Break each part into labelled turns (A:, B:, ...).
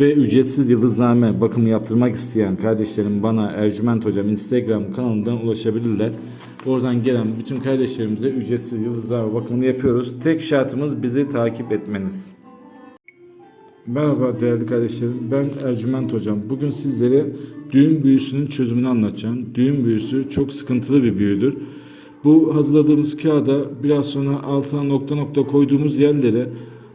A: Ve ücretsiz yıldızname bakımı yaptırmak isteyen kardeşlerim bana Ercüment Hocam Instagram kanalından ulaşabilirler. Oradan gelen bütün kardeşlerimize ücretsiz yıldızname bakımını yapıyoruz. Tek şartımız bizi takip etmeniz. Merhaba değerli kardeşlerim. Ben Ercüment Hocam. Bugün sizlere düğün büyüsünün çözümünü anlatacağım. Düğün büyüsü çok sıkıntılı bir büyüdür. Bu hazırladığımız kağıda biraz sonra altına nokta nokta koyduğumuz yerlere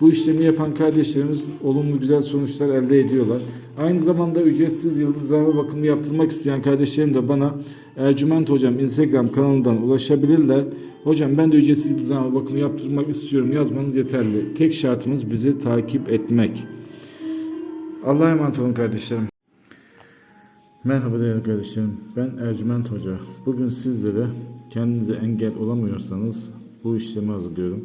A: Bu işlemi yapan kardeşlerimiz olumlu güzel sonuçlar elde ediyorlar. Aynı zamanda ücretsiz yıldızlama bakımı yaptırmak isteyen kardeşlerim de bana Ercüment Hocam Instagram kanalından ulaşabilirler. Hocam ben de ücretsiz yıldızlama bakımı yaptırmak istiyorum yazmanız yeterli. Tek şartımız bizi takip etmek. Allah'a emanet olun kardeşlerim. Merhaba değerli kardeşlerim. Ben Ercüment Hoca. Bugün sizlere kendinize engel olamıyorsanız bu işlemi hazırlıyorum.